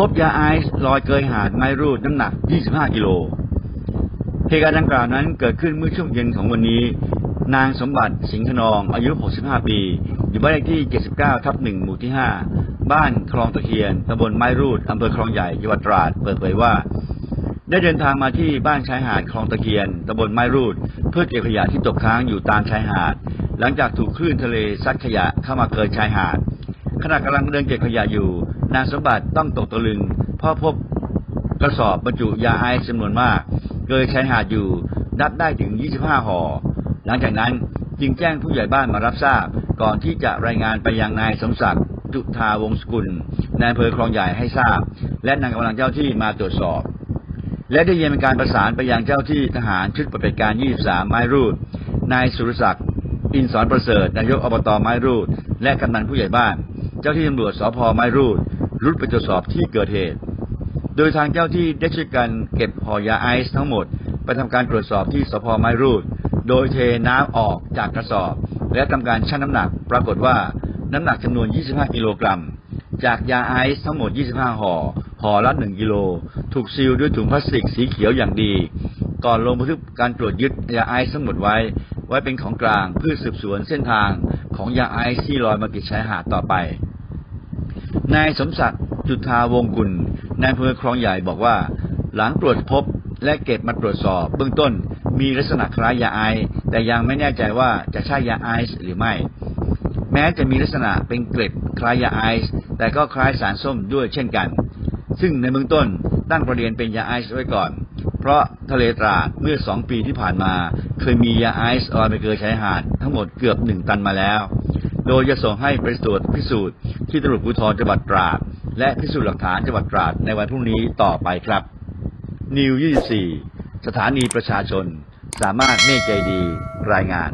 พบยาไอซ์ลอยเกยหาดไม้รูดน้ำหนัก 25 กิโล เหตุการณ์ดังกล่าวนั้นเกิดขึ้นเมื่อช่วงเย็นของวันนี้ นางสมบัติสิงห์ขนองอายุ 65 ปี อยู่บ้านเลขที่ 79 ทับ 1 หมู่ที่ 5 บ้านคลองตะเคียนตำบลไม้รูดอำเภอคลองใหญ่จังหวัดตราด เปิดเผยว่า ได้เดินทางมาที่บ้านชายหาดคลองตะเคียนตำบลไม้รูด เพื่อเก็บขยะที่ตกค้างอยู่ตามชายหาด หลังจากถูกคลื่นทะเลซัดขยะเข้ามาเกินชายหาด ขณะกำลังเดินเก็บขยะอยู่ นางสมบัติต้องตกตะลึงเพราะพบกระสอบบรรจุยาไอซ์จำนวนมาก เกยชายหาดอยู่นับได้ถึง 25ห่อ หลังจากนั้นจึงแจ้งผู้ใหญ่บ้านมารับทราบ ก่อนที่จะรายงานไปยังนายสมศักดิ์จุธาวงศกุลนายอำเภอคลองใหญ่ให้ทราบ และนำกำลังเจ้าที่มาตรวจสอบ และได้ยินเป็นการประสานไปยังเจ้าที่ทหารชุดปฏิบัติการ 23 ไม้รูด นายสุรศักดิ์อินสอนประเสริฐนายกอบตไม้รูด และกำนันผู้ใหญ่บ้าน จ้าที่ตำรวจสพไม้รูดรุดไปตรวจสอบที่เกิดเหตุ โดยทางเจ้าที่ได้ช่วยกันเก็บห่อยาไอซ์ทั้งหมด ไปทำการตรวจสอบที่สพไม้รูด โดยเทน้ำออกจากกระสอบ และทำการชั่งน้ำหนัก ปรากฏว่าน้ำหนักจำนวน 25 กิโลกรัม จากยาไอซ์ทั้งหมด 25 ห่อ ห่อละ 1 กิโล ถูกซีลด้วยถุงพลาสติกสีเขียวอย่างดี ก่อนลงบันทึกการตรวจยึดยาไอซ์ทั้งหมดไว้ ไว้เป็นของกลางเพื่อสืบสวนเส้นทางของยาไอซ์ที่ลอยมาติดชายหาดต่อไป นายสมศักดิ์จุธาวงกุลนายอำเภอคลองใหญ่บอกว่า หลังตรวจพบและเก็บมาตรวจสอบ เบื้องต้นมีลักษณะคล้ายยาไอซ์แต่ยังไม่แน่ใจว่าจะใช่ยาไอซ์หรือไม่ แม้จะมีลักษณะเป็นเกล็ดคล้ายยาไอซ์แต่ก็คล้ายสารส้มด้วยเช่นกัน ซึ่งในเบื้องต้นตั้งประเด็นเป็นยาไอซ์ไว้ก่อน เพราะทะเลตราดเมื่อสองปีที่ผ่านมา เคยมียาไอซ์ลอยไปเกยชายหาดทั้งหมดเกือบหนึ่งตันมาแล้ว โดยจะส่งให้ไปตรวจพิสูจน์ที่ตำรวจภูธรจังหวัดตราด และพิสูจน์หลักฐานจังหวัดตราดในวันพรุ่งนี้ต่อไปครับนิว24 สถานีประชาชน สามารถเมฆใจดีรายงาน